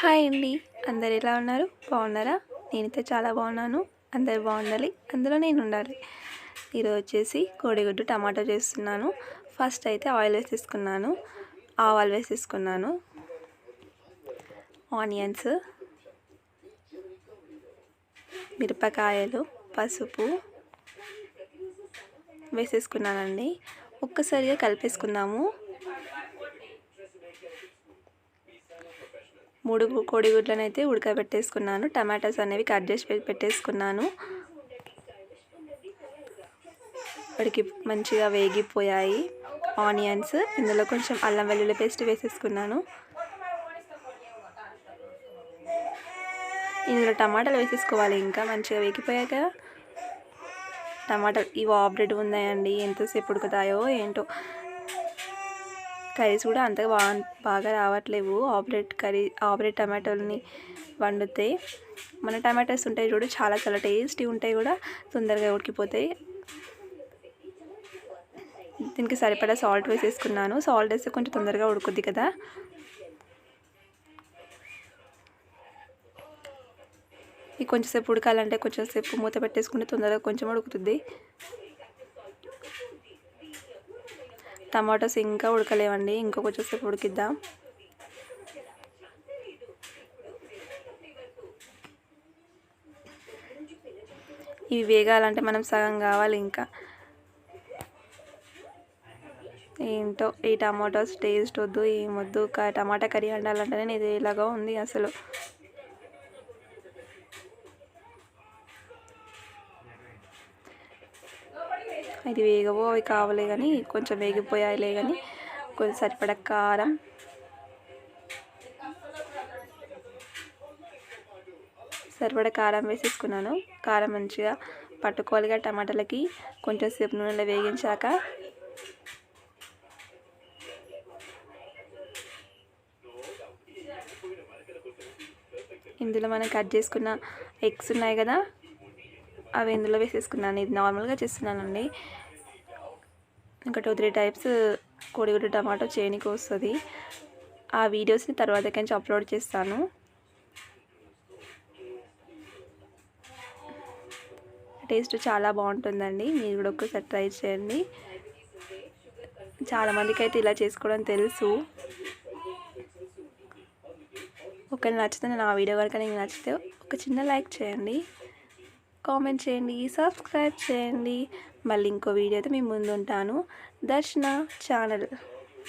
Hi అండి. అందరు ఎలా ఉన్నారు? బాగున్నారా? నేనైతే చాలా బాగున్నాను. అందరు బాగుండాలి. అందులో నేను ఉండాలి. ఈరోజు వచ్చేసి కోడిగుడ్డు టమాటో చేస్తున్నాను. ఫస్ట్ అయితే ఆయిల్ వేసేసుకున్నాను. ఆవాలు వేసేసుకున్నాను. ఆనియన్స్ మిరపకాయలు పసుపు వేసేసుకున్నానండి. ఒక్కసారిగా కలిపేసుకుందాము. మూడు కోడిగుడ్లను అయితే ఉడకబెట్టేసుకున్నాను. టమాటాస్ అనేవి కట్ చేసి పెట్టేసుకున్నాను. వాడికి మంచిగా వేగిపోయాయి ఆనియన్స్. ఇందులో కొంచెం అల్లం వెల్లుల్లి పేస్ట్ వేసేసుకున్నాను. ఇందులో టమాటాలు వేసేసుకోవాలి. ఇంకా మంచిగా వేగిపోయాక టమాటాలు ఇవి ఆబ్రెడ్ ఉన్నాయండి. ఎంతసేపు ఉడుకుతాయో ఏంటో. కర్రీస్ కూడా అంతగా బాగా బాగా రావట్లేవు. ఆపరేట్ కర్రీ ఆపరేట్ టమాటోలని వండుతాయి మన టమాటోస్ ఉంటాయి చూడు చాలా చాలా టేస్టీ ఉంటాయి కూడా తొందరగా ఉడికిపోతాయి. దీనికి సరిపడా సాల్ట్ వేసేసుకున్నాను సాల్ట్ వేస్తే కొంచెం తొందరగా ఉడుకుద్ది కదా. ఇది కొంచెంసేపు ఉడకాలంటే కొంచెంసేపు మూత పెట్టేసుకుంటే తొందరగా కొంచెం ఉడుకుతుంది. టమాటోస్ ఇంకా ఉడకలేవండి. ఇంకో కొంచెంసేపు ఉడికిద్దాం. ఇవి వేగాలంటే మనం సగం కావాలి ఇంకా. ఏంటో ఈ టమాటోస్ టేస్ట్ వద్దు ఏమొద్దు టమాటా కర్రీ వండాలంటేనే ఇది ఎలాగో ఉంది అసలు. ఇది వేగవో అవి కావలే కానీ కొంచెం వేగిపోయాయిలే కానీ కొంచెం సరిపడ కారం. సరిపడ కారం వేసేసుకున్నాను. కారం మంచిగా పట్టుకోవాలిగా టమాటాలకి. కొంచెం సేపు నూనెలో వేగించాక ఇందులో మనం కట్ చేసుకున్న ఎగ్స్ ఉన్నాయి కదా అవి ఇందులో వేసేసుకున్నాను. ఇది నార్మల్గా చేస్తున్నానండి. ఇంకా టూ త్రీ టైప్స్ కోడిగుడ్డు టమాటో చేయనికి వస్తుంది. ఆ వీడియోస్ని తర్వాత కంచి అప్లోడ్ చేస్తాను. టేస్ట్ చాలా బాగుంటుందండి. మీరు కూడా ఒకసారి ట్రై చేయండి. చాలామందికి అయితే ఇలా చేసుకోవడం తెలుసు. ఒకవేళ నచ్చితే నా వీడియో కనుక నీకు నచ్చితే ఒక చిన్న లైక్ చేయండి. కామెంట్ చేయండి సబ్స్క్రైబ్ చేయండి. మళ్ళీ ఇంకో వీడియోతో మీ ముందు ఉంటాను దర్శన ఛానల్.